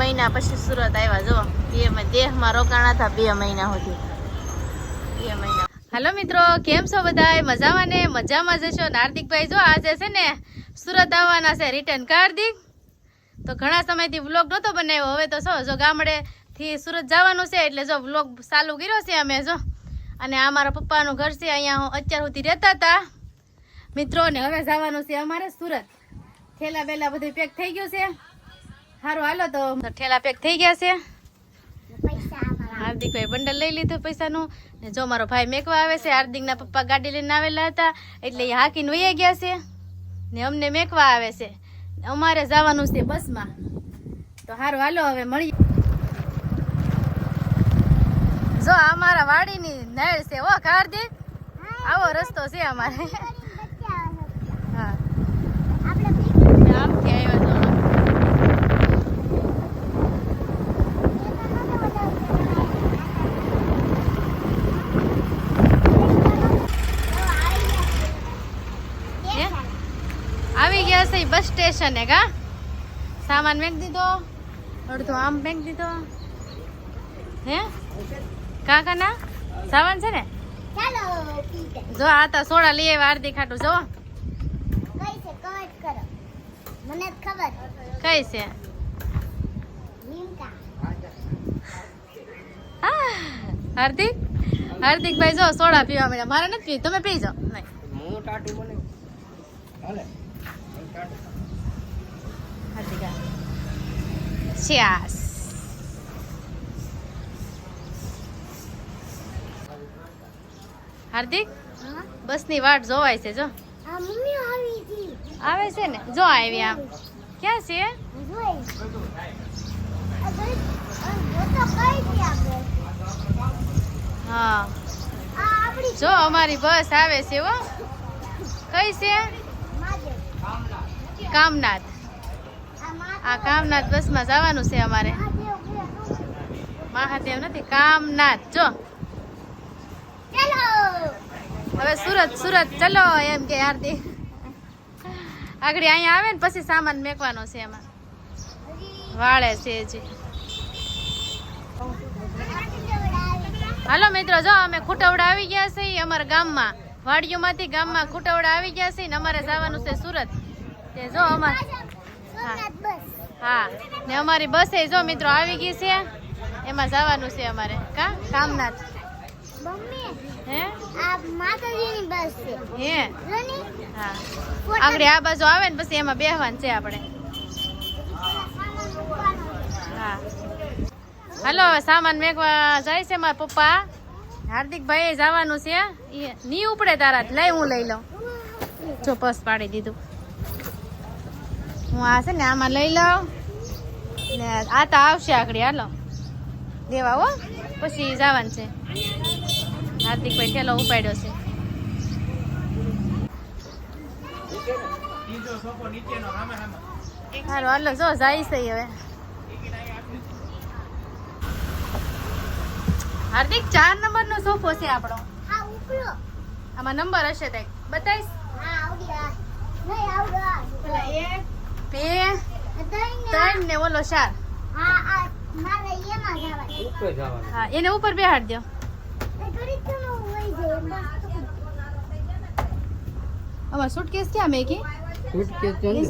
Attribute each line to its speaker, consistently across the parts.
Speaker 1: મહિના પછી સુરત આવ્યા, જો. બે દેહમાં રોકાણા હતા બે મહિના સુધી. બે મહિના. હાલો મિત્રો, કેમ છો બધાય? મજામાં ને? મજામાં જશો હાર્દિકભાઈ જો આજે છે ને, સુરત આવવાના છે રિટર્ન કાર્દિક તો ઘણા સમયથી વ્લોગ નહોતો બનાવ્યો. હવે તો છો જો ગામડેથી સુરત જવાનું છે, એટલે જો વ્લોગ ચાલુ કર્યો છે અમે, જો. અને આ મારા પપ્પાનું ઘર છે, અહીંયા હું અત્યાર સુધી રહેતા હતા. મિત્રો, ને હવે જવાનું છે અમારે સુરત. થેલા બેલા બધું પેક થઈ ગયું છે. સારું હાલો તો. ઠેલા પેક થઈ ગયા છે. હાર્દિકભાઈ બંડલ લઈ લીધું પૈસાનું. ને જો મારો ભાઈ મેકવા આવે છે હાર્દિકના પપ્પા ગાડી લઈને આવેલા હતા એટલે એ હાકીને વહી ગયા છે. ને અમને મેકવા આવે છે. અમારે જવાનું છે બસમાં. તો સારું હાલો હવે મળીએ. જો આ અમારા વાડીની નળ છે ઓ હાર્દિક આવો રસ્તો છે અમારે હા ને આમથી આવ્યા છો હે? આવી છે બસ સ્ટેશને કા? સામાન મેક દીધો, અડધો આમ મેક દીધો. હે? કા કા ના સામાન છે ને? જો, આ તા સોડા લઈ આવ્યા આરતી ખાટું, જો.
Speaker 2: મને ખબર
Speaker 1: કઈ છે? હાર્દિક હાર્દિક? ભાઈ જો, સોડા પીવા મળ્યા. મારે નથી પી તમે પી જાઓ નહીં.
Speaker 3: હું ટાટું બને હાલે.
Speaker 1: હાર્દિક શ્યાસ હાર્દિક
Speaker 2: બસ
Speaker 1: બસની વાટ જોવાય છે જો.
Speaker 2: આવી
Speaker 1: છે ને? જો આવી આમ. ક્યાં છે? હા. જો અમારી બસ આવે છે હો. કઈ છે? કામનાથ.
Speaker 2: આ
Speaker 1: કામનાથ બસમાં જવાનું છે અમારે. મહાદેવ નથી, કામનાથ. જો. હવે સુરત સુરત ચલો એમ કે હાર્દિક. આગળ અહીંયા આવે ને પછી સામાન મેકવાનો છે એમાં. વાળે છે જી. હાલો મિત્રો, જો અમે ખૂટવડા આવી ગયા છે અમારા ગામમાં. વાડીઓમાંથી ગામમાં ખૂટવડા આવી ગયા છે ને અમારે જવાનું છે સુરત. તે જો અમારે હા. ને અમારી બસે જો મિત્રો આવી ગઈ છે. એમાં જવાનું છે અમારે. કા? કામનાથ. હે?
Speaker 2: આ માતાજીની બસ છે.
Speaker 1: હે? હા. આગળ આ બાજુ આવે ને પછી એમાં બેહવાનું છે આપણે હા. હાલો સામાન મેકવા જાય છે મારા પપ્પા. હાર્દિકભાઈ જવાનું છે. ઈ ની ઉપડે તારા. લઈ હું લઈ લઉં. જો પસ પાડી દીધું. હું આ છે ને આમાં લઈ લઉં. ને આ તો આવશે આગળ હાલો. દેવા હો. પછી જવાનું છે. હાર્દિકભાઈ ઠેલો ઉપાડ્યો છે. સારું હાલો જો જાય છે હવે. હાર્દિક ચાર નંબર નો સોફો છે આપણો. આમાં નંબર હશે તે બતાવીશ બે
Speaker 2: ત્રણ
Speaker 1: ને ઓલો ચાર.
Speaker 2: હા આ મારે એમાં જવાનું
Speaker 3: ઉપર જવાનું.
Speaker 1: હા એને ઉપર બેહાડ દો અમાર સુટકેસ ક્યાં મેકી?
Speaker 3: સુટકેસ જો ને.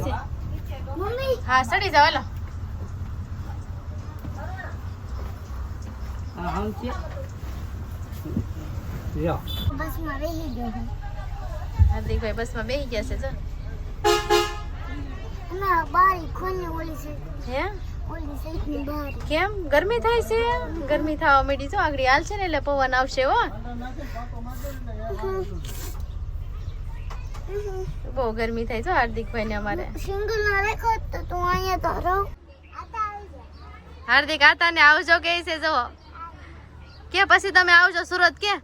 Speaker 2: મમ્મી?
Speaker 1: હા સડી જાવ હાલો.
Speaker 3: હા આમ છે. યો
Speaker 2: બસમાં બેહી ગયો છે.
Speaker 1: બસ બસમાં બેહી ગયા છે જો.
Speaker 2: અને બારી ખોલની ઓલી છે.
Speaker 1: હે?
Speaker 2: ઓલી સાઈડની બારી.
Speaker 1: કેમ? ગરમી થાય છે? ગરમી થવા માંડી જો આગળ હાલ છે ને એટલે પવન આવશે હો. બહુ ગરમી થાય છે હાર્દિકભાઈ ને અમારે.
Speaker 2: સિંગલ ના રેખો તો તું અહીંયા તો રહો.
Speaker 1: હાર્દિક આતા ને આવજો કે છે જો કે પછી તમે આવજો સુરત કે?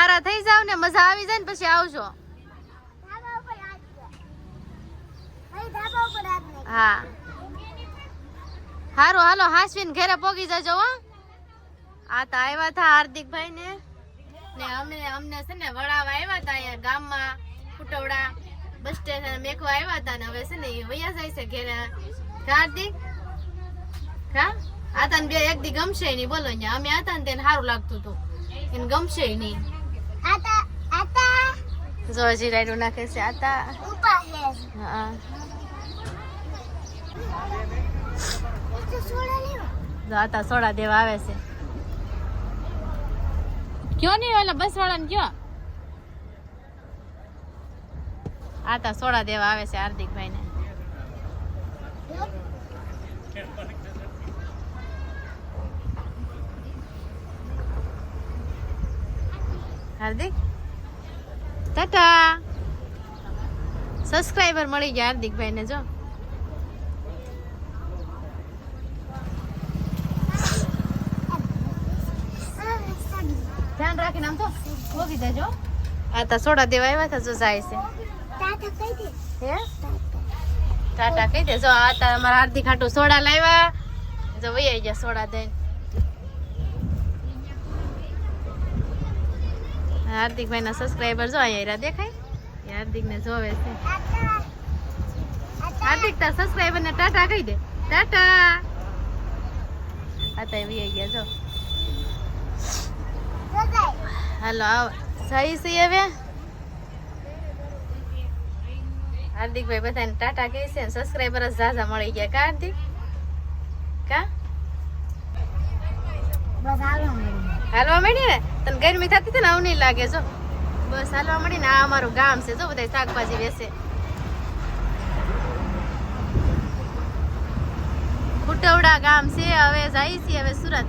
Speaker 1: હારા થઈ જાવ ને મજા આવી જાય ને પછી આવજો. હા. હારું હાલો હાસવીન ઘરે પોગી જજો હો. આ તો આવ્યા હતા હાર્દિકભાઈ ને ને અમને અમને છે ને વડાવા આવ્યા હતા અહીંયા ગામમાં ફુટવડા બસ સ્ટેશન મેકવા આવ્યા હતા ને હવે છે ને એ વયા જાય છે ઘેરે. હાર્દિક? હા આ તને બે એક દી ગમશે નહીં બોલો અહીંયા અમે હતા ને તેને સારું લાગતું હતું. એને ગમશે નહીં
Speaker 2: આતા આતા.
Speaker 1: જો હજી રાયડું નાખે છે આતા.
Speaker 2: ઉપર લે
Speaker 1: હા. આતા સોડા દેવા આવે છે. કયો નહીં ઓલા બસ વાળાને કયો? આતા સોડા દેવા આવે છે હાર્દિકભાઈ ને હાર્દિક? ટાટા. સબસ્ક્રાઇબર મળી ગયા હાર્દિકભાઈ ને જો. ધ્યાન રાખીને આમ તો ભોગી દેજો. આ તો સોડા દેવા આવ્યા હતા જો જાય છે. હે? ટાટા. કહી દે. જો આ તો અમારા હાર્દિક હાટુ સોડા લાવ્યા. જો વહી આવી ગયા સોડા દઈને હાર્દિકભાઈ ના સબસ્ક્રાઈબર જો અહીંયા દેખાય? એ હાર્દિક ને જોવે છે. હાર્દિક તાર સબસ્ક્રાઇબર ને ટાટા કહી દે. ટાટા. આ તો આવી ગયા જો. હાલો આવ. સહી સહી હવે? હાર્દિકભાઈ બધાને ટાટા કહે છે સબસ્ક્રાઈબર જ ઝાઝા મળી ગયા. કા હાર્દિક? કા? હાલવા મળી ને? તને ગરમી થતી હતી ને આવું નહીં લાગે જો. બસ હાલવા મળી ને આ અમારું ગામ છે જો બધા શાકભાજી બેસે ખુટવડા ગામ છે હવે જાય છે હવે સુરત.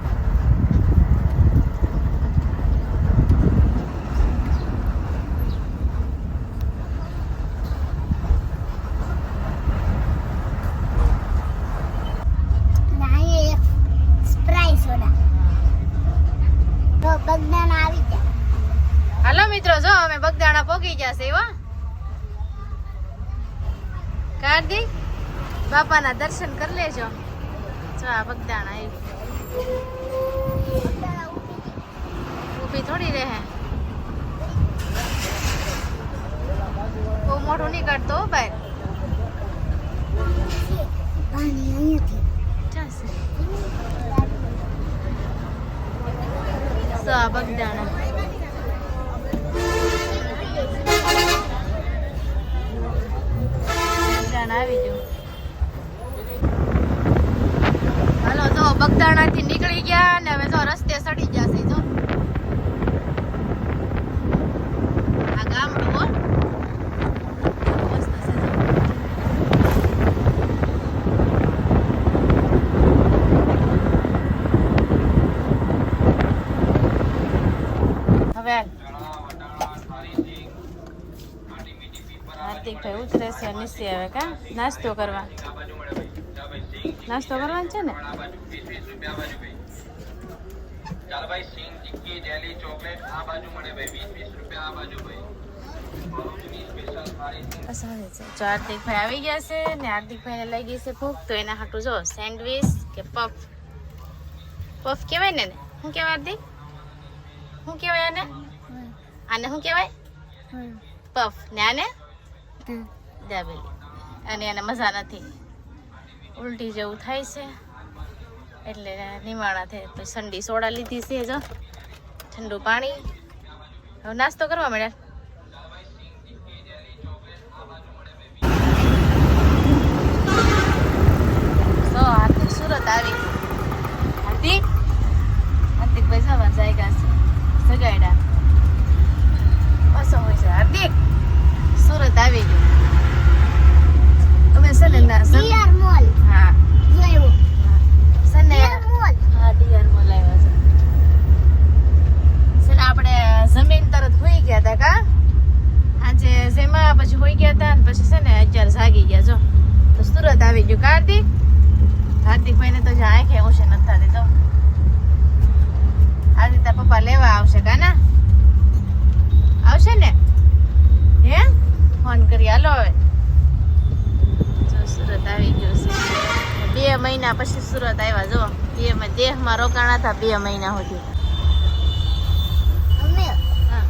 Speaker 1: બગદાણા પોગી ગયા છે એવા કાર્તિક બાપાના દર્શન કરી લેજો જો આ બગદાણા આવ્યું ઊભી થોડી રહે બહુ મોટું નહીં કાઢતો હો ભાઈ
Speaker 2: પાણી અહીંયાથી
Speaker 1: ચાલશે સો આ બગદાણા બગદાણા આવી ગયું. હાલો જો બગદાણાથી નીકળી ગયા ને હવે જો રસ્તે સડી છે જો. આ ગામડું હો મસ્ત છે જો. હવે હાલ. હાર્દિકભાઈ ઉતરે છે નીચે આવે કા? નાસ્તો કરવા. નાસ્તો કરવાનો છે ને?
Speaker 4: ચાલ સિંગ ચીક્કી જેલી ચોકલેટ આ બાજુ મળે ભાઈ વીસ વીસ રૂપિયા આ બાજુ ભાઈ ભરૂચની સ્પેશિયલ થાળી
Speaker 1: બસ આવે છે. જો હાર્દિકભાઈ આવી ગયા છે ને હાર્દિકભાઈને લઈ ગઈ છે ભૂખ તો એના હાટું જો સેન્ડવીચ કે પફ. પફ કહેવાય ને શું કહેવાય હાર્દિક? શું કહેવાય આને? આને શું કહેવાય? પફ. ને આને? દાબેલી. અને એને મજા નથી. ઉલટી જેવું થાય છે. એટલે નિમાણા થાય તો ઠંડી સોડા લીધી છે જો. ઠંડુ પાણી. હવે નાસ્તો કરવા મળ્યા તો હાર્દિક સુરત આવી હાર્દિક હાર્દિક ભાઈ સવાર જાયગા છે સગાયડા બસો હોય છે હાર્દિક સુરત આવી ગયું તમે છે ને ના સન-
Speaker 2: ડીઆર મોલ
Speaker 1: હા
Speaker 2: જોયું
Speaker 1: છે ને
Speaker 2: ડીઆર મોલ
Speaker 1: હા ડીઆર મોલ આવ્યા છે છે ને આપણે જમીન તરત હોઈ ગયા હતા કા આજે જેમાં પછી હોઈ ગયા હતા ને પછી છે ને અત્યારે જાગી ગયા જો. તો સુરત આવી ગયું. કાર્તિક? હાર્દિકભાઈ ને તો જ્યાં આંખે ઓછે નથી થતી તો. આજે તાર પપ્પા લેવા આવશે કાના આવશે ને? હે? ફોન કરી હાલો હવે. જો સુરત આવી ગયું છે. બે મહિના પછી સુરત આવ્યા જો. બે મ- દેહમાં રોકાણા હતા બે મહિના સુધી. હા.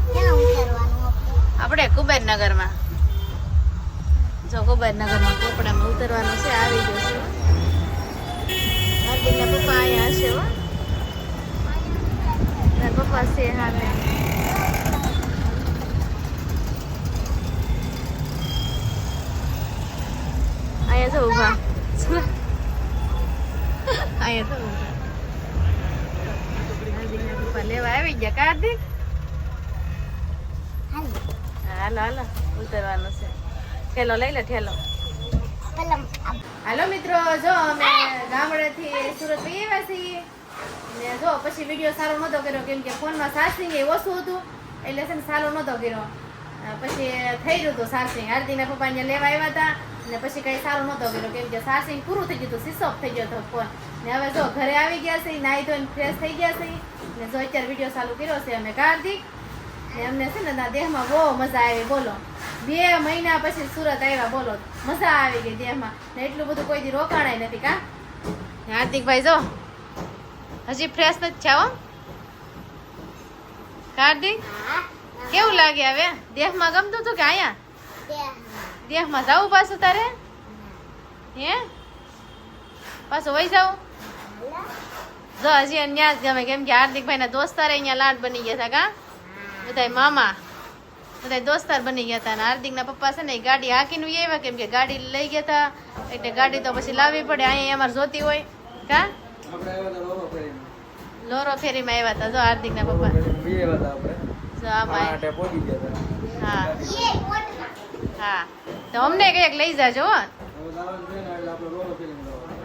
Speaker 2: આપણે
Speaker 1: કુબેરનગરમાં. જો કુબેરનગરમાં કોપડામાં ઉતરવાનું છે, આવી જશે હાર્દિકના પપ્પા અહીંયા હશે, હો. તારા પપ્પા છે હા અહીંયા તો ઊભા. અહીંયા તો ઊભા. પપ્પા લેવા આવી ગયા કાર્તિક.
Speaker 2: હાલો
Speaker 1: હાલો. ઉતરવાનું છે. ઠેલો લઈ લે ઠેલો. હાલો મિત્રો જો અમે ગામડેથી સુરત જઈ છીએ. ને જો પછી વીડિયો સારો નહોતો કર્યો કેમ કે ફોનમાં ચાર્જિંગ એ ઓછું હતું એટલે છે ને સારો નહોતો કર્યો. પછી થઈ ગયું હતું ચાર્જિંગ હાર્દિકના પપ્પા અહીંયા લેવા આવ્યા હતા ને પછી કઈ સારો નહોતો કર્યો કેમ કે ચાર્જિંગ પૂરું થઈ ગયું હતું સ્વિચ થઈ ગયો હતો ફોન. ને હવે જો ઘરે આવી ગયા છે નાહી ધોઈને ફ્રેશ થઈ ગયા છે. ને જો અત્યારે વીડિયો ચાલુ કર્યો છે અમે કાર્તિક. ને અમને છે ને ના દેહમાં બહુ મજા આવી બોલો. બે મહિના પછી સુરત આવ્યા બોલો. મજા આવી ગઈ દેહમાં. ને એટલું બધું કોઈ દી રોકાણાય નથી કા? હાર્દિકભાઈ જો. હજી ફ્રેશ નથી થયા હો. કાર્તિક કેવું લાગે હવે? દેહમાં ગમતું હતું કે અહીંયા? દેહમાં. જવું પાછું તારે? હે? પાછું વહી જાવ? જો હજી અહીંયા જ ગમે કેમ કે હાર્દિકભાઈના દોસ્તારે અહીંયા લાડ બની ગયા હતા કા? બધાય મામા. બધા દોસ્તાર બની ગયા હતા અને હાર્દિકના પપ્પા છે ને ગાડી હાકીને આવ્યા કેમ કે ગાડી લઈ ગયા હતા એટલે ગાડી તો પછી લાવવી પડે, અહીંયા અમારે જોતી હોય. કા. લોરો ફેરીમાં આવ્યા હતા જો હાર્દિકના પપ્પા. હા. હા. તો અમને કંઈક લઈ જાજો, હો.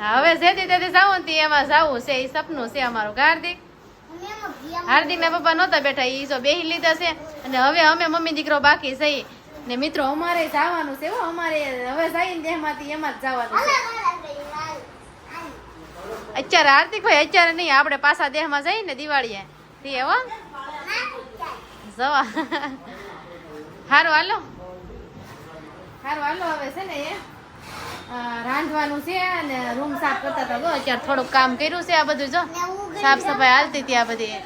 Speaker 3: હવે
Speaker 1: જેથી તેથી તે એમાં જાવું છે એ સપનું છે અમારું હાર્દિક?
Speaker 2: અમે એમાં
Speaker 1: પપ્પા નહોતા બેઠા એ જો બેહી લીધા છે. અને હવે અમે મમ્મી દીકરો બાકી છે ને મિત્રો, અમારે જવાનું છે અમારે હવે જઈને દેહમાંથી એમાં જ જવાનું છે. અત્યારે હાર્દિક ભાઈ અત્યારે નહીં, આપણે પાછા દેહમાં જઈએ ને દિવાળીએ. તે હો. જવા. સારું હાલો. હારું, હાલો, હવે છે ને એ રાંધવાનું છે અને રૂમ સાફ કરતા હતા. જો, અત્યારે થોડુંક કામ કર્યું છે આ બધું, જો.
Speaker 2: ને
Speaker 1: સાફ સફાઈ હાલતી હતી આ બધી.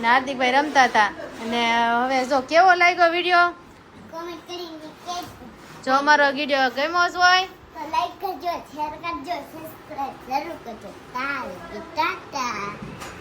Speaker 1: ને હાર્દિકભાઈ રમતા હતા. અને હવે જો કેવો લાગ્યો વીડિયો? જો અમારો વીડિયો ગમ્યો જ હોય
Speaker 2: લાઈક કરજો શેર કરજો સબસ્ક્રાઇબ જરૂર કરજો. ટાટા.